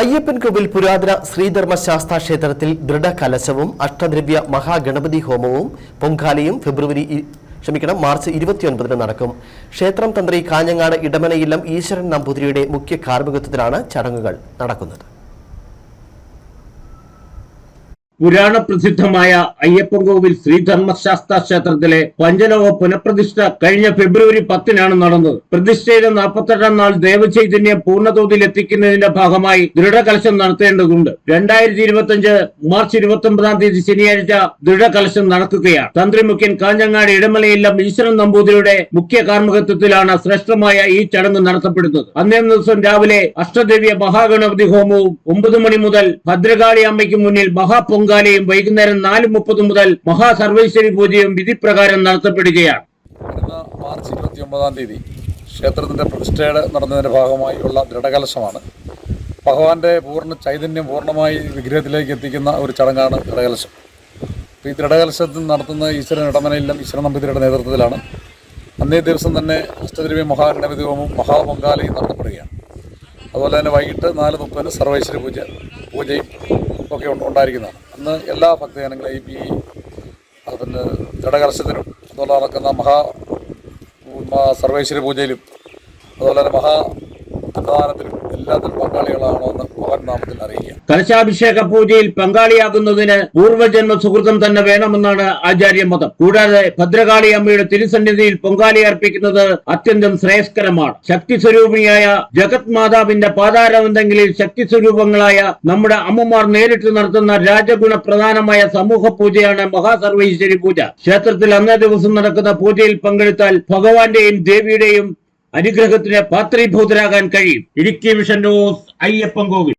അയ്യപ്പൻകോവിൽ പുരാതന ശ്രീധർമ്മശാസ്താ ക്ഷേത്രത്തിൽ ദൃഢകലശവും അഷ്ടദ്രവ്യ മഹാഗണപതി ഹോമവും പൊങ്കാലയും ഫെബ്രുവരി ക്ഷമിക്കണം മാർച്ച് ഇരുപത്തിയൊൻപതിന് നടക്കും. ക്ഷേത്രം തന്ത്രി കാഞ്ഞങ്ങാട് ഇടമനയില്ലം ഈശ്വരൻ നമ്പൂതിരിയുടെ മുഖ്യ കാർമ്മികത്വത്തിലാണ് ചടങ്ങുകൾ നടക്കുന്നത്. പുരാണ പ്രസിദ്ധമായ അയ്യപ്പൻകോവിൽ ശ്രീധർമ്മശാസ്ത്ര ക്ഷേത്രത്തിലെ പഞ്ചലോക പുനഃപ്രതിഷ്ഠ കഴിഞ്ഞ ഫെബ്രുവരി പത്തിനാണ് നടന്നത്. പ്രതിഷ്ഠയുടെ നാൽപ്പത്തെട്ടാം നാൾ ദേവചൈതന്യം പൂർണതോതിൽ എത്തിക്കുന്നതിന്റെ ഭാഗമായി ദൃഢകലശം നടത്തേണ്ടതുണ്ട്. രണ്ടായിരത്തി ഇരുപത്തിയഞ്ച് മാർച്ച് ഇരുപത്തി ഒമ്പതാം തീയതി ശനിയാഴ്ച ദൃഢകലശം നടക്കുകയാണ്. തന്ത്രി മുഖ്യൻ കാഞ്ഞങ്ങാട് ഇടമലയില്ലം ഈശ്വരൻ നമ്പൂതിരിയുടെ മുഖ്യ കാർമ്മികത്വത്തിലാണ് ശ്രേഷ്ഠമായ ഈ ചടങ്ങ് നടത്തപ്പെടുന്നത്. അന്നേ ദിവസം രാവിലെ അഷ്ടദേവിയ മഹാഗണപതി ഹോമവും ഒമ്പത് മണി മുതൽ ഭദ്രകാളി അമ്മയ്ക്ക് മുന്നിൽ മഹാപൊങ്കാലയും വൈകുന്നേരം നാല് മുപ്പത് മുതൽ മഹാസർവേശ്വരി പൂജയും വിധിപ്രകാരം നടത്തപ്പെടുകയാണ്. മാർച്ച് ഇരുപത്തി ഒമ്പതാം തീയതി ക്ഷേത്രത്തിന്റെ പ്രതിഷ്ഠയുടെ ഭാഗമായി ഉള്ള ദൃഢകലശമാണ്. ഭഗവാന്റെ പൂർണ ചൈതന്യം പൂർണമായി വിഗ്രഹത്തിലേക്ക് എത്തിക്കുന്ന ഒരു ചടങ്ങാണ് ദൃഢകലശം. ഈ ദൃഢകലശത്തിൽ നടത്തുന്ന ഈശ്വരൻ ഇടമനയിലും ഈശ്വരൻ നമ്പൂതിരിയുടെ നേതൃത്വത്തിലാണ്. അന്നേ ദിവസം തന്നെ അഷ്ടദ്രവ്യ മഹാഗണപതി ഹോമവും മഹാപൊങ്കാലയും നടത്തപ്പെടുകയാണ്. അതുപോലെ തന്നെ വൈകിട്ട് നാല് മുപ്പതിന് സർവേശ്വര പൂജ പൂജയും ഒക്കെ ഉണ്ട്- ഉണ്ടായിരിക്കുന്നതാണ്. അന്ന് എല്ലാ ഭക്തജനങ്ങളെയും ഈ പിന്നെ ജഡകലശത്തിനും അതുപോലെ നടക്കുന്ന മഹാ സർവേശ്വര പൂജയിലും അതുപോലെ തന്നെ മഹാ അന്നദാനത്തിലും എല്ലാത്തിലും പങ്കാളികളാണോ എന്ന് കലശാഭിഷേക പൂജയിൽ പങ്കാളിയാകുന്നതിന് പൂർവജന്മ സുഹൃത്തം തന്നെ വേണമെന്നാണ് ആചാര്യമതം കൂടാതെ ഭദ്രകാളി അമ്മയുടെ തിരുസന്നിധിയിൽ പൊങ്കാലി അർപ്പിക്കുന്നത് അത്യന്തം ശ്രേയസ്കരമാണ്. ശക്തി സ്വരൂപിണിയായ ജഗത് മാതാവിന്റെ പാതാരമെന്തെങ്കിലിൽ ശക്തി സ്വരൂപങ്ങളായ നമ്മുടെ അമ്മമാർ നേരിട്ട് നടത്തുന്ന രാജഗുണ പ്രധാനമായ സമൂഹ പൂജയാണ് മഹാസർവൈശ്വരി പൂജ. ക്ഷേത്രത്തിൽ അന്നേ ദിവസം നടക്കുന്ന പൂജയിൽ പങ്കെടുത്താൽ ഭഗവാന്റെയും ദേവിയുടെയും അനുഗ്രഹത്തിന് പാത്രീഭൂതരാകാൻ കഴിയും. Idukki vision news Ayyappan Kovil.